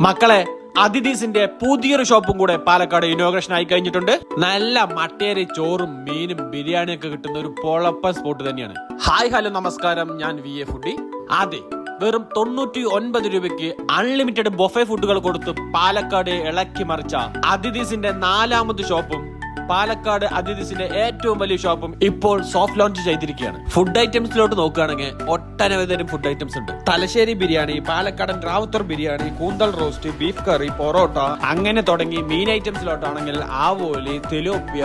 മക്കളെ അതിഥീസിന്റെ പുതിയൊരു ഷോപ്പും കൂടെ പാലക്കാട് ഇനോഗ്രേഷൻ ആയി കഴിഞ്ഞിട്ടുണ്ട്. നല്ല മട്ടേരി ചോറും മീനും ബിരിയാണിയും ഒക്കെ കിട്ടുന്ന ഒരു പൊളപ്പൻ സ്പോട്ട് തന്നെയാണ്. ഹായ് ഹലോ നമസ്കാരം. ഞാൻ വി എ ഫുഡി. അതെ വെറും തൊണ്ണൂറ്റി ഒൻപത് രൂപയ്ക്ക് അൺലിമിറ്റഡ് ബൊഫെ ഫുഡുകൾ കൊടുത്ത് പാലക്കാട് ഇളക്കി മറിച്ച അതിഥീസിന്റെ നാലാമത് ഷോപ്പും പാലക്കാട് അതിഥിസിന്റെ ഏറ്റവും വലിയ ഷോപ്പും ഇപ്പോൾ സോഫ്റ്റ് ലോഞ്ച് ചെയ്തിരിക്കുകയാണ്. ഫുഡ് ഐറ്റംസിലോട്ട് നോക്കുകയാണെങ്കിൽ ഒട്ടനവധി തരം ഫുഡ് ഐറ്റംസ് ഉണ്ട്. തലശ്ശേരി ബിരിയാണി പാലക്കാടൻ റാവുത്തർ ബിരിയാണി കൂന്തൽ റോസ്റ്റ് ബീഫ് കറി പൊറോട്ട അങ്ങനെ തുടങ്ങി മീൻ ഐറ്റംസിലോട്ടാണെങ്കിൽ ആവോലി തിലോപ്പ്യ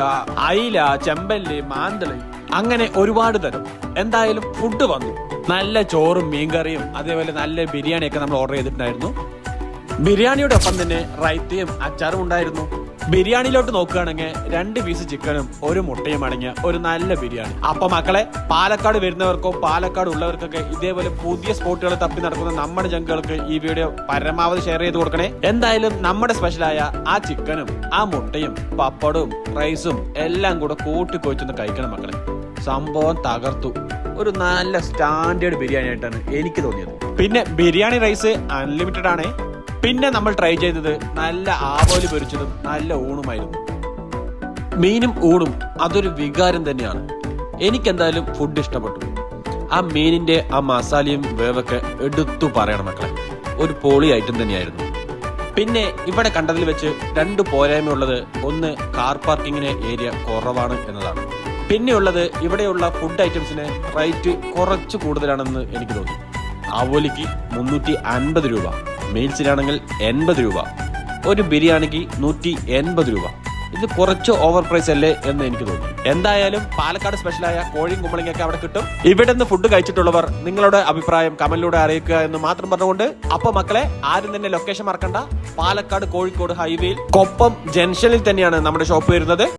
അയില ചെമ്പല്ലി മാന്തളി അങ്ങനെ ഒരുപാട് തരം. എന്തായാലും ഫുഡ് വന്നു. നല്ല ചോറും മീൻകറിയും അതേപോലെ നല്ല ബിരിയാണിയൊക്കെ നമ്മൾ ഓർഡർ ചെയ്തിട്ടുണ്ടായിരുന്നു. ബിരിയാണിയുടെ ഒപ്പം തന്നെ റൈത്തയും അച്ചാറും ഉണ്ടായിരുന്നു. ബിരിയാണിയിലോട്ട് നോക്കുകയാണെങ്കിൽ രണ്ട് പീസ് ചിക്കനും ഒരു മുട്ടയും അടങ്ങിയ ഒരു നല്ല ബിരിയാണി. അപ്പൊ മക്കളെ പാലക്കാട് വരുന്നവർക്കോ പാലക്കാട് ഉള്ളവർക്കൊക്കെ ഇതേപോലെ പുതിയ സ്പോട്ടുകൾ തപ്പി നടക്കുന്ന നമ്മുടെ ജങ്കുകൾക്ക് ഈ വീഡിയോ പരമാവധി ഷെയർ ചെയ്ത് കൊടുക്കണേ. എന്തായാലും നമ്മുടെ സ്പെഷ്യലായ ആ ചിക്കനും ആ മുട്ടയും പപ്പടവും റൈസും എല്ലാം കൂടെ കൂട്ടിക്കൊഴിച്ചൊന്ന് കഴിക്കണം മക്കളെ. സംഭവം തകർത്തു. ഒരു നല്ല സ്റ്റാൻഡേർഡ് ബിരിയാണി ആയിട്ടാണ് എനിക്ക് തോന്നിയത്. പിന്നെ ബിരിയാണി റൈസ് അൺലിമിറ്റഡ് ആണ്. പിന്നെ നമ്മൾ ട്രൈ ചെയ്തത് നല്ല ആവോലി പൊരിച്ചതും നല്ല ഊണുമായിരുന്നു. മീനും ഊണും അതൊരു വികാരം തന്നെയാണ്. എനിക്കെന്തായാലും ഫുഡ് ഇഷ്ടപ്പെട്ടു. ആ മീനിന്റെ ആ മസാലയും വേവൊക്കെ എടുത്തു പറയണം മക്കളെ. ഒരു പോളി ഐറ്റം തന്നെയായിരുന്നു. പിന്നെ ഇവിടെ കണ്ടതിൽ വെച്ച് രണ്ട് പോരായ്മയുള്ളത് ഒന്ന് കാർ പാർക്കിങ്ങിന് ഏരിയ കുറവാണ് എന്നതാണ്. പിന്നെയുള്ളത് ഇവിടെയുള്ള ഫുഡ് ഐറ്റംസിന് റേറ്റ് കുറച്ച് കൂടുതലാണെന്ന് എനിക്ക് തോന്നി. ആവോലിക്ക് മുന്നൂറ്റി അൻപത് രൂപ. മീൽസിനാണെങ്കിൽ എൺപത് രൂപ. ഒരു ബിരിയാണിക്ക് നൂറ്റി എൺപത് രൂപ. ഇത് കുറച്ച് ഓവർ പ്രൈസ് അല്ലേ എന്ന് എനിക്ക് തോന്നുന്നു. എന്തായാലും പാലക്കാട് സ്പെഷ്യലായ കോഴിയും കുമ്പളങ്ങയൊക്കെ അവിടെ കിട്ടും. ഇവിടെ നിന്ന് ഫുഡ് കഴിച്ചിട്ടുള്ളവർ നിങ്ങളുടെ അഭിപ്രായം കമന്റിലൂടെ അറിയിക്കുക എന്ന് മാത്രം പറഞ്ഞുകൊണ്ട് അപ്പൊ മക്കളെ ആരും തന്നെ ലൊക്കേഷൻ മറക്കണ്ട. പാലക്കാട് കോഴിക്കോട് ഹൈവേയിൽ കൊപ്പം ജംഗ്ഷനിൽ തന്നെയാണ് നമ്മുടെ ഷോപ്പ് വരുന്നത്.